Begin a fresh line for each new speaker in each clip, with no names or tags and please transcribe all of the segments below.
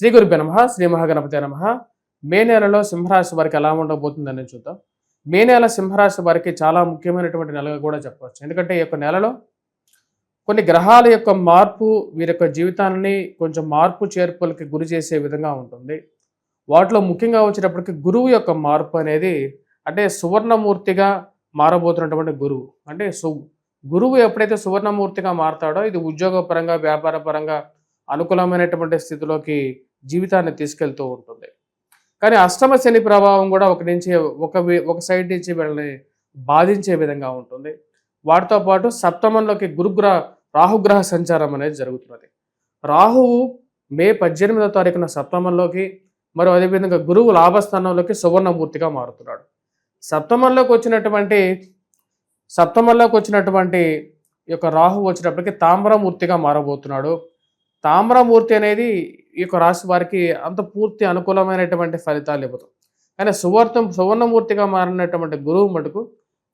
శ్రీ గురుభ్య నమ శ్రీ మహాగణపతి నమ. మే నెలలో సింహరాశి వారికి ఎలా ఉండబోతుందని చూద్దాం. మే నెల సింహరాశి వారికి చాలా ముఖ్యమైనటువంటి నెలగా కూడా చెప్పవచ్చు. ఎందుకంటే ఈ యొక్క నెలలో కొన్ని గ్రహాల యొక్క మార్పు వీరి యొక్క జీవితాన్ని కొంచెం మార్పు చేర్పులకి గురి చేసే విధంగా ఉంటుంది. వాటిలో ముఖ్యంగా వచ్చేటప్పటికి గురువు యొక్క మార్పు అనేది అంటే సువర్ణమూర్తిగా మారబోతున్నటువంటి గురువు. అంటే సు గురువు ఎప్పుడైతే సువర్ణమూర్తిగా మారతాడో ఇది ఉద్యోగపరంగా వ్యాపార పరంగా అనుకూలమైనటువంటి స్థితిలోకి జీవితాన్ని తీసుకెళ్తూ ఉంటుంది. కానీ అష్టమ శని ప్రభావం కూడా ఒక నుంచి ఒక ఒక సైడ్ నుంచి వీళ్ళని బాధించే విధంగా ఉంటుంది. వాటితో పాటు సప్తమంలోకి గురుగ్రహ రాహుగ్రహ సంచారం అనేది జరుగుతున్నది. రాహువు మే పద్దెనిమిదో తారీఖున సప్తమంలోకి మరో అదేవిధంగా గురువు లాభస్థానంలోకి సువర్ణమూర్తిగా మారుతున్నాడు. సప్తమంలోకి వచ్చినటువంటి సప్తమంలోకి వచ్చినటువంటి ఈ యొక్క రాహు వచ్చినప్పటికీ తామ్రమూర్తిగా మారబోతున్నాడు. తామ్రమూర్తి అనేది ఈ యొక్క రాశి వారికి అంత పూర్తి అనుకూలమైనటువంటి ఫలితాలు ఇవ్వదు. కానీ సువర్తం సువర్ణమూర్తిగా మారినటువంటి గురువు మటుకు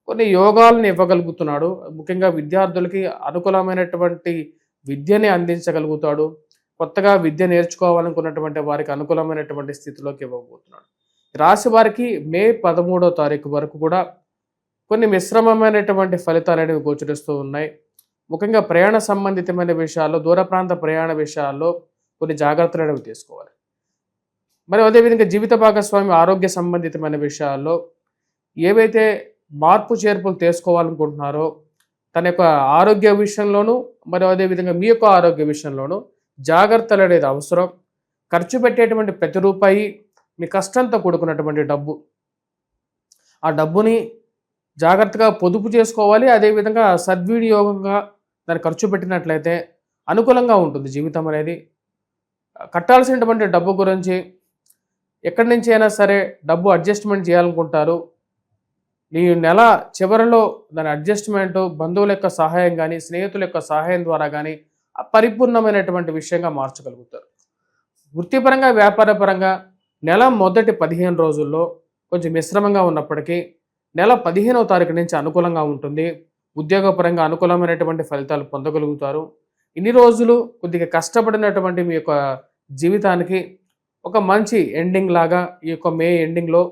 కొన్ని యోగాలను ఇవ్వగలుగుతున్నాడు. ముఖ్యంగా విద్యార్థులకి అనుకూలమైనటువంటి విద్యని అందించగలుగుతాడు. కొత్తగా విద్య నేర్చుకోవాలనుకున్నటువంటి వారికి అనుకూలమైనటువంటి స్థితిలోకి ఇవ్వబోతున్నాడు. రాశి వారికి మే పదమూడో తారీఖు వరకు కూడా కొన్ని మిశ్రమమైనటువంటి ఫలితాలు అనేవి గోచరిస్తూ ఉన్నాయి. ముఖ్యంగా ప్రయాణ సంబంధితమైన విషయాల్లో దూర ప్రాంత ప్రయాణ విషయాల్లో కొన్ని జాగ్రత్తలు అనేవి తీసుకోవాలి. మరి అదేవిధంగా జీవిత భాగస్వామి ఆరోగ్య సంబంధితమైన విషయాల్లో ఏవైతే మార్పు చేర్పులు తీసుకోవాలనుకుంటున్నారో తన యొక్క ఆరోగ్య విషయంలోనూ మరి అదేవిధంగా మీ యొక్క ఆరోగ్య విషయంలోనూ జాగ్రత్తలు అనేది అవసరం. ఖర్చు పెట్టేటువంటి ప్రతి రూపాయి మీ కష్టంతో కూడుకున్నటువంటి డబ్బు. ఆ డబ్బుని జాగ్రత్తగా పొదుపు చేసుకోవాలి. అదేవిధంగా సద్వినియోగంగా దాన్ని ఖర్చు పెట్టినట్లయితే అనుకూలంగా ఉంటుంది జీవితం అనేది. కట్టాల్సినటువంటి డబ్బు గురించి ఎక్కడి నుంచి అయినా సరే డబ్బు అడ్జస్ట్మెంట్ చేయాలనుకుంటారు. ఈ నెల చివరిలో దాని అడ్జస్ట్మెంట్ బంధువుల యొక్క సహాయం కానీ స్నేహితుల యొక్క సహాయం ద్వారా కానీ పరిపూర్ణమైనటువంటి విషయంగా మార్చగలుగుతారు. వృత్తిపరంగా వ్యాపారపరంగా నెల మొదటి పదిహేను రోజుల్లో కొంచెం మిశ్రమంగా ఉన్నప్పటికీ నెల పదిహేనవ తారీఖు నుంచి అనుకూలంగా ఉంటుంది. ఉద్యోగపరంగా అనుకూలమైనటువంటి ఫలితాలు పొందగలుగుతారు. ఇన్ని రోజులు కొద్దిగా కష్టపడినటువంటి మీ యొక్క జీవితానికి ఒక మంచి ఎండింగ్ లాగా ఈ యొక్క మే ఎండింగ్లో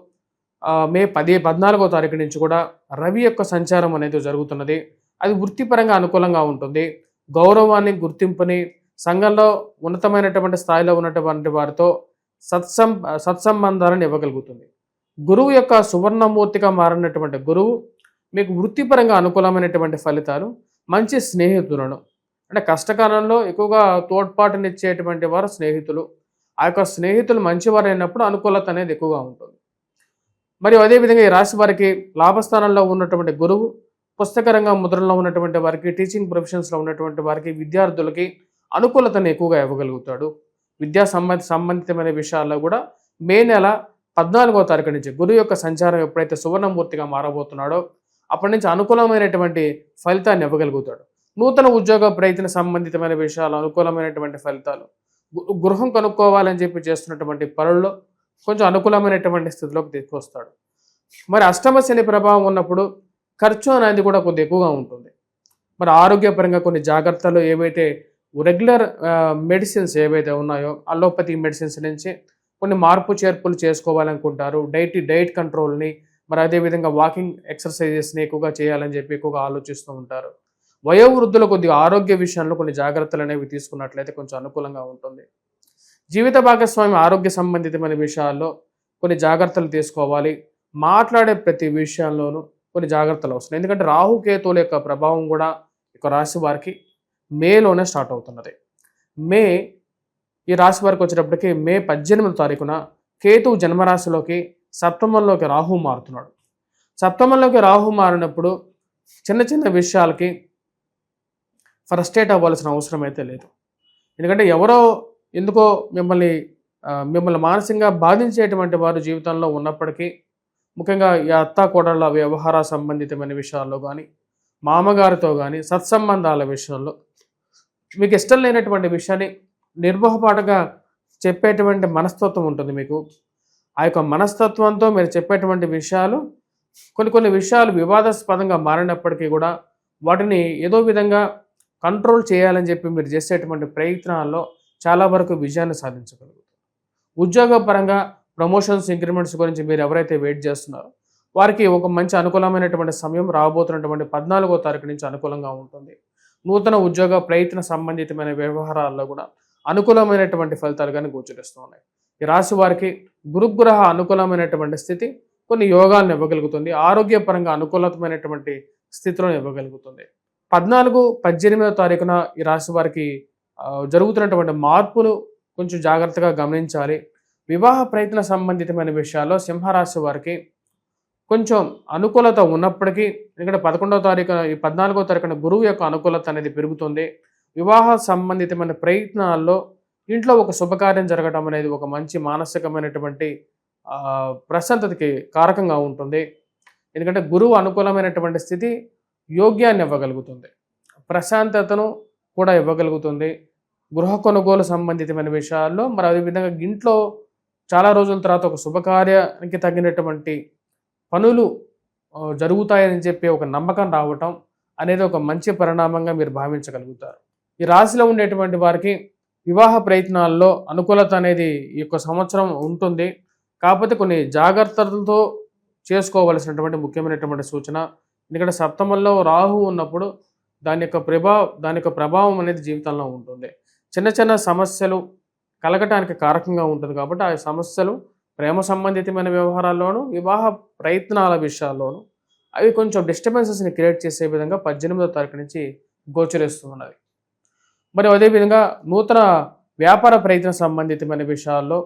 మే పది పద్నాలుగో తారీఖు నుంచి కూడా రవి యొక్క సంచారం అనేది జరుగుతున్నది. అది వృత్తిపరంగా అనుకూలంగా ఉంటుంది. గౌరవాన్ని గుర్తింపుని సంఘంలో ఉన్నతమైనటువంటి స్థాయిలో ఉన్నటువంటి వారితో సత్సం సత్సంబంధాలను ఇవ్వగలుగుతుంది. గురువు యొక్క సువర్ణమూర్తిగా మారినటువంటి గురువు మీకు వృత్తిపరంగా అనుకూలమైనటువంటి ఫలితాలు మంచి స్నేహితులను అంటే కష్టకాలంలో ఎక్కువగా తోడ్పాటునిచ్చేటువంటి వారు స్నేహితులు. ఆ యొక్క స్నేహితులు మంచివారు అయినప్పుడు అనుకూలత అనేది ఎక్కువగా ఉంటుంది. మరియు అదేవిధంగా ఈ రాశి వారికి లాభస్థానంలో ఉన్నటువంటి గురువు పుస్తకరంగా ముద్రలో ఉన్నటువంటి వారికి టీచింగ్ ప్రొఫెషన్స్లో ఉన్నటువంటి వారికి విద్యార్థులకి అనుకూలతను ఎక్కువగా ఇవ్వగలుగుతాడు. విద్యా సంబంధ సంబంధితమైన విషయాల్లో కూడా మే నెల పద్నాలుగో తారీఖు నుంచి గురువు యొక్క సంచారం ఎప్పుడైతే సువర్ణమూర్తిగా మారబోతున్నాడో అప్పటి నుంచి అనుకూలమైనటువంటి ఫలితాన్ని ఇవ్వగలుగుతాడు. నూతన ఉద్యోగ ప్రయత్న సంబంధితమైన విషయాలు అనుకూలమైనటువంటి ఫలితాలు. గృహం కొనుక్కోవాలని చెప్పి చేస్తున్నటువంటి పనుల్లో కొంచెం అనుకూలమైనటువంటి స్థితిలోకి తీసుకొస్తాడు. మరి అష్టమ శని ప్రభావం ఉన్నప్పుడు ఖర్చు అనేది కూడా కొద్ది ఎక్కువగా ఉంటుంది. మరి ఆరోగ్యపరంగా కొన్ని జాగ్రత్తలు ఏవైతే రెగ్యులర్ మెడిసిన్స్ ఏవైతే ఉన్నాయో అలోపతి మెడిసిన్స్ నుంచి కొన్ని మార్పు చేర్పులు చేసుకోవాలనుకుంటారు. డైట్ డైట్ కంట్రోల్ని మరి అదేవిధంగా వాకింగ్ ఎక్సర్సైజెస్ని ఎక్కువగా చేయాలని చెప్పి ఎక్కువగా ఆలోచిస్తూ ఉంటారు. వయోవృద్ధుల కొద్దిగా ఆరోగ్య విషయంలో కొన్ని జాగ్రత్తలు అనేవి తీసుకున్నట్లయితే కొంచెం అనుకూలంగా ఉంటుంది. జీవిత భాగస్వామి ఆరోగ్య సంబంధితమైన విషయాల్లో కొన్ని జాగ్రత్తలు తీసుకోవాలి. మాట్లాడే ప్రతి విషయంలోనూ కొన్ని జాగ్రత్తలు అవసరం. ఎందుకంటే రాహుకేతువుల యొక్క ప్రభావం కూడా ఒక రాశి వారికి మేలోనే స్టార్ట్ అవుతున్నది. మే ఈ రాశి వారికి వచ్చేటప్పటికి మే పద్దెనిమిదో తారీఖున కేతువు జన్మరాశిలోకి సప్తమంలోకి రాహు మారుతున్నాడు. సప్తమంలోకి రాహు మారినప్పుడు చిన్న చిన్న విషయాలకి ఫ్రస్ట్రేట్ అవ్వాల్సిన అవసరం అయితే లేదు. ఎందుకంటే ఎవరో ఎందుకో మిమ్మల్ని మిమ్మల్ని మానసికంగా బాధించేటువంటి వారు జీవితంలో ఉన్నప్పటికీ ముఖ్యంగా ఈ అత్త కోడళ్ళ వ్యవహార సంబంధితమైన విషయాల్లో కానీ మామగారితో కానీ సత్సంబంధాల విషయంలో మీకు ఇష్టం లేనటువంటి విషయాన్ని నిర్మోహపాటుగా చెప్పేటువంటి మనస్తత్వం ఉంటుంది మీకు. ఆ యొక్క మనస్తత్వంతో మీరు చెప్పేటువంటి విషయాలు కొన్ని కొన్ని విషయాలు వివాదాస్పదంగా మారినప్పటికీ కూడా వాటిని ఏదో విధంగా కంట్రోల్ చేయాలని చెప్పి మీరు చేసేటువంటి ప్రయత్నాల్లో చాలా వరకు విజయాన్ని సాధించగలుగుతారు. ఉద్యోగపరంగా ప్రమోషన్స్ ఇంక్రిమెంట్స్ గురించి మీరు ఎవరైతే వెయిట్ చేస్తున్నారో వారికి ఒక మంచి అనుకూలమైనటువంటి సమయం రాబోతున్నటువంటి పద్నాలుగో తారీఖు నుంచి అనుకూలంగా ఉంటుంది. నూతన ఉద్యోగ ప్రయత్న సంబంధితమైన వ్యవహారాల్లో కూడా అనుకూలమైనటువంటి ఫలితాలు కానీ గోచరిస్తూ ఉన్నాయి. ఈ రాశి వారికి గురుగ్రహ అనుకూలమైనటువంటి స్థితి కొన్ని యోగాలను ఇవ్వగలుగుతుంది. ఆరోగ్యపరంగా అనుకూలమైనటువంటి స్థితిలో ఇవ్వగలుగుతుంది. పద్నాలుగు పద్దెనిమిదో తారీఖున ఈ రాశి వారికి జరుగుతున్నటువంటి మార్పులు కొంచెం జాగ్రత్తగా గమనించాలి. వివాహ ప్రయత్న సంబంధితమైన విషయాల్లో సింహరాశి వారికి కొంచెం అనుకూలత ఉన్నప్పటికీ ఎందుకంటే పదకొండవ తారీఖున ఈ పద్నాలుగో తారీఖున గురువు యొక్క అనుకూలత అనేది పెరుగుతుంది. వివాహ సంబంధితమైన ప్రయత్నాల్లో ఇంట్లో ఒక శుభకార్యం జరగడం అనేది ఒక మంచి మానసికమైనటువంటి ప్రశాంతతకి కారకంగా ఉంటుంది. ఎందుకంటే గురువు అనుకూలమైనటువంటి స్థితి యోగ్యాన్ని ఇవ్వగలుగుతుంది ప్రశాంతతను కూడా ఇవ్వగలుగుతుంది. గృహ కొనుగోలు సంబంధితమైన విషయాల్లో మరి అదేవిధంగా ఇంట్లో చాలా రోజుల తర్వాత ఒక శుభకార్యానికి తగినటువంటి పనులు జరుగుతాయని చెప్పి ఒక నమ్మకం రావటం అనేది ఒక మంచి పరిణామంగా మీరు భావించగలుగుతారు. ఈ రాశిలో ఉండేటువంటి వారికి వివాహ ప్రయత్నాల్లో అనుకూలత అనేది ఈ యొక్క సంవత్సరం ఉంటుంది. కాకపోతే కొన్ని జాగ్రత్తలతో చేసుకోవలసినటువంటి ముఖ్యమైనటువంటి సూచన ఎందుకంటే సప్తమంలో రాహు ఉన్నప్పుడు దాని యొక్క ప్రభావ దాని యొక్క ప్రభావం అనేది జీవితంలో ఉంటుంది. చిన్న చిన్న సమస్యలు కలగటానికి కారకంగా ఉంటుంది కాబట్టి ఆ సమస్యలు ప్రేమ సంబంధితమైన వ్యవహారాల్లోనూ వివాహ ప్రయత్నాల విషయాల్లోనూ అవి కొంచెం డిస్టర్బెన్సెస్ని క్రియేట్ చేసే విధంగా పద్దెనిమిదో తారీఖు నుంచి గోచరిస్తున్నది మరి అదేవిధంగా నూతన వ్యాపార ప్రయత్న సంబంధితమైన విషయాల్లో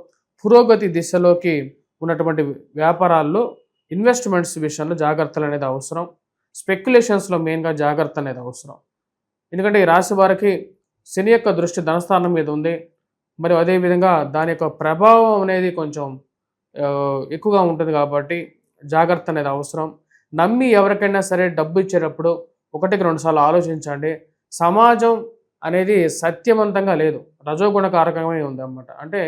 పురోగతి దిశలోకి ఉన్నటువంటి వ్యాపారాల్లో ఇన్వెస్ట్మెంట్స్ విషయంలో జాగ్రత్తలు అనేది అవసరం. స్పెక్యులేషన్స్లో మెయిన్గా జాగ్రత్త అనేది అవసరం. ఎందుకంటే ఈ రాశి వారికి శని యొక్క దృష్టి ధనస్థానం మీద ఉంది. మరి అదేవిధంగా దాని యొక్క ప్రభావం అనేది కొంచెం ఎక్కువగా ఉంటుంది కాబట్టి జాగ్రత్త అనేది అవసరం. నమ్మి ఎవరికైనా సరే డబ్బు ఇచ్చేటప్పుడు ఒకటికి రెండుసార్లు ఆలోచించండి. సమాజం అనేది సత్యవంతంగా లేదు. రజోగుణ కారకమే ఉంది అన్నమాట. అంటే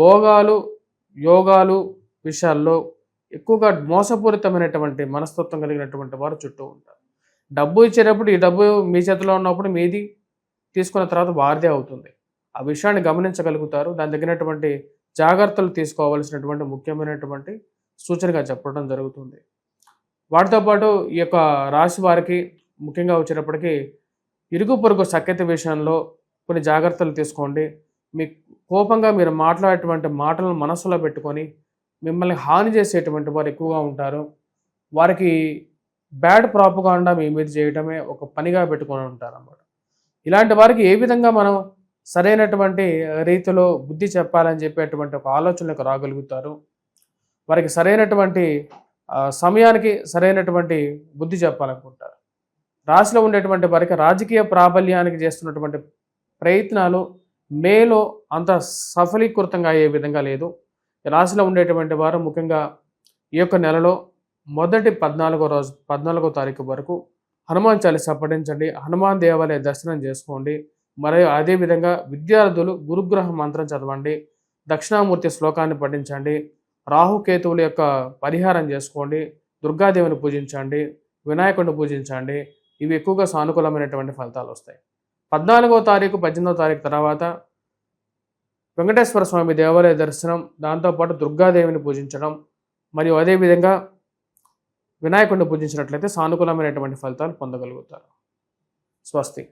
భోగాలు యోగాలు విషయాల్లో ఎక్కువగా మోసపూరితమైనటువంటి మనస్తత్వం కలిగినటువంటి వారు చుట్టూ ఉంటారు. డబ్బు ఇచ్చేటప్పుడు ఈ డబ్బు మీ చేతిలో ఉన్నప్పుడు మీది తీసుకున్న తర్వాత వారిదే అవుతుంది. ఆ విషయాన్ని గమనించగలుగుతారు. దాని తగినటువంటి జాగ్రత్తలు తీసుకోవాల్సినటువంటి ముఖ్యమైనటువంటి సూచనగా చెప్పడం జరుగుతుంది. వాటితో పాటు ఈ యొక్క రాశి వారికి ముఖ్యంగా వచ్చేటప్పటికి ఇరుగు పొరుగు సఖ్యత విషయంలో కొన్ని జాగ్రత్తలు తీసుకోండి. మీ కోపంగా మీరు మాట్లాడేటువంటి మాటలను మనసులో పెట్టుకొని మిమ్మల్ని హాని చేసేటువంటి వారు ఎక్కువగా ఉంటారు. వారికి బ్యాడ్ ప్రాపగాండా మీ మీద చేయడమే ఒక పనిగా పెట్టుకొని ఉంటారు అన్నమాట ఇలాంటి వారికి ఏ విధంగా మనం సరైనటువంటి రీతిలో బుద్ధి చెప్పాలని చెప్పేటువంటి ఒక ఆలోచనలకు రాగలుగుతారు? వారికి సరైనటువంటి సమయానికి సరైనటువంటి బుద్ధి చెప్పాలనుకుంటారు. రాశిలో ఉండేటువంటి వారికి రాజకీయ ప్రాబల్యానికి చేస్తున్నటువంటి ప్రయత్నాలు మేలో అంత సఫలీకృతంగా అయ్యే విధంగా లేదు. రాశిలో ఉండేటువంటి వారు ముఖ్యంగా ఈ యొక్క నెలలో మొదటి పద్నాలుగో రోజు పద్నాలుగో తారీఖు వరకు హనుమాన్ చాలీసా పఠించండి. హనుమాన్ దేవాలయ దర్శనం చేసుకోండి. మరియు అదేవిధంగా విద్యార్థులు గురుగ్రహ మంత్రం చదవండి. దక్షిణామూర్తి శ్లోకాన్ని పఠించండి. రాహుకేతువుల యొక్క పరిహారం చేసుకోండి. దుర్గాదేవిని పూజించండి. వినాయకుడిని పూజించండి. ఇవి ఎక్కువగా సానుకూలమైనటువంటి ఫలితాలు వస్తాయి. పద్నాలుగో తారీఖు పద్దెనిమిదో తారీఖు తర్వాత వెంకటేశ్వర స్వామి దేవాలయ దర్శనం దాంతోపాటు దుర్గాదేవిని పూజించడం మరియు అదేవిధంగా వినాయకుడిని పూజించినట్లయితే సానుకూలమైనటువంటి ఫలితాలు పొందగలుగుతారు. స్వస్తి.